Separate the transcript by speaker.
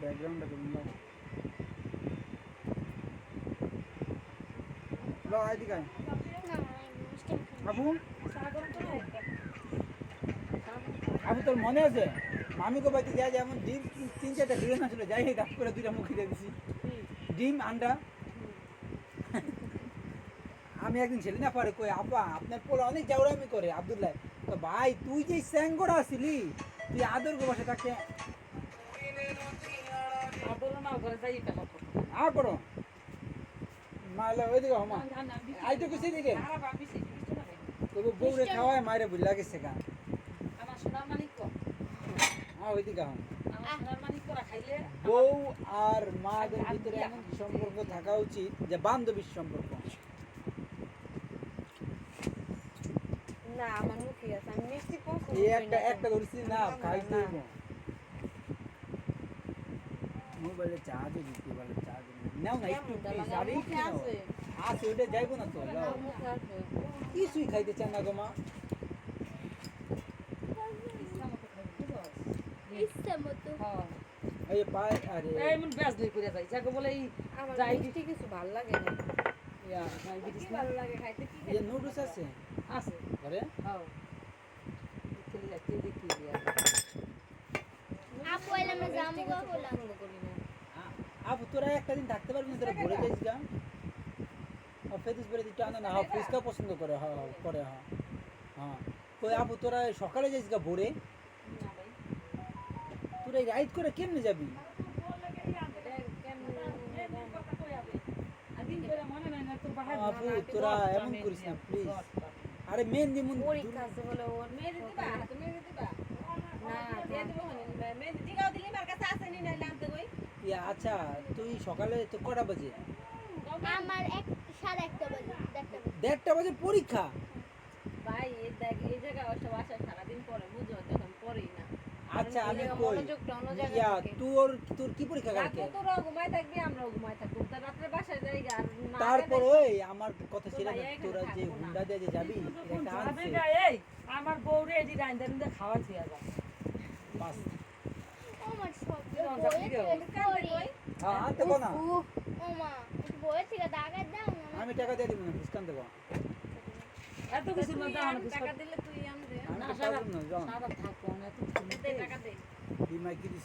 Speaker 1: ব্যাকগ্রাউন্ডটা করুন দাও লো আইদি গাই আবু? আবু, তোর মনে আছে? মামি কো বাড়িতে যায় যেমন ডিম তিন- চারটা ডিম আসলে যাই গাছ করে দুইটা মুখে দিয়ে দিছি। ডিম, আন্ডা। আমি একদিন ছেলে না, পারে কই, আপা, আপনার পোলা অনেক জাউরামি করে, আব্দুল্লাহ। তো ভাই, তুই যে স্যাঙ্গোরা আসিলি তুই আদর গো বসে তাকে
Speaker 2: করে
Speaker 1: ওইদিকে হমা কিছু দিকে। তবু বউরে খাওয়ায় মায়ের লাগেছে গা। হ্যাঁ ওইদিকে হম
Speaker 2: আমার সোনার মানিক করা খাইলে
Speaker 1: বউ আর মাদের ভিতরে এমন সম্পর্ক থাকা উচিত যে বান্ধবীর সম্পর্ক।
Speaker 3: না আমার মুখে আছে। আমি মিষ্টি পছন্দ
Speaker 1: একটা
Speaker 3: না।
Speaker 1: একটা ধরছি না খাইতে
Speaker 3: না।
Speaker 1: মোবাইলে চার্জ দিতে বলে চার্জ নাও না একটু please, আর একটু
Speaker 3: আছে।
Speaker 1: ওটা যাইবো না তো কিছুই খাইতে চান না গো মা।
Speaker 2: হ্যাঁ।
Speaker 1: এই পায় আরে।
Speaker 2: এই মন ব্যাস লই করে যাই যাকে বলে এই যাই
Speaker 3: কিছু ভালো লাগে না।
Speaker 2: ইয়া
Speaker 3: ভালো লাগে খাইতে কি
Speaker 1: নুডলস আছে?
Speaker 2: আছে।
Speaker 1: ঘরে?
Speaker 2: হ্যাঁ। যাচ্ছে দেখি
Speaker 4: আপু এলে আমরা জামু গা হলাম
Speaker 3: পছন্দ করি না
Speaker 1: আ- আপু তোরা একটা দিন থাকতে পারবি না তোরা ঘুরে যাইস গা। আর ফেদিস বেড়ে দিতে আনো না হ্যাঁ ফুচকা পছন্দ করে হ্যাঁ হ্যাঁ, করে হ্যাঁ। হ্যাঁ। কই আপু তোরা সকালে যাইস গা ভোরে? তোরা রাইড করে কেমনে যাবি?
Speaker 2: মনে
Speaker 1: আপু তোরা এমন করিস না প্লিজ আরে মেন
Speaker 3: বলে ওর
Speaker 5: মেহেদি দিবা? তুমি দিবা
Speaker 3: না
Speaker 5: দিয়ে দিব মানে মেহেদি দিগাও দিলি মার কাছে আছে নি নাইলে আনতে কই
Speaker 1: ইয়া, আচ্ছা তুই সকালে তো কটা বাজে?
Speaker 4: আমার এক সাড়ে একটা বাজে
Speaker 1: দেড়টা বাজে। পরীক্ষা?
Speaker 5: ভাই এই দেখ এই জায়গায় ওসব আসা সারাদিন পরে বুঝো তখন পরেই না।
Speaker 1: আচ্ছা আমি কই? ইয়া তোর তোর কি পরীক্ষা কালকে?
Speaker 5: তোরা ঘুমাই থাকবি আমরাও ঘুমাই থাকব। তা রাত্রে বাসায় যাই আর
Speaker 1: তারপর ওই আমার কথা ছিল তোরা যে হুন্ডা দিয়ে যে যাবি এটা
Speaker 2: এই আমার বউরে এদি রাইন্দা রাইন্দা খাওয়া থিয়া যা
Speaker 1: বাস। আমি টাকা দিয়ে দিব না ফুসকান দেবো।
Speaker 2: এত কিছু
Speaker 5: টাকা দিলে তুই আন দে
Speaker 1: আমি
Speaker 2: না সারা
Speaker 1: পারব না যাও
Speaker 2: সারা থাকো না এত কিছু
Speaker 5: দে
Speaker 2: মধ্যে।
Speaker 5: টাকা দে।
Speaker 1: বিমাই কি দিস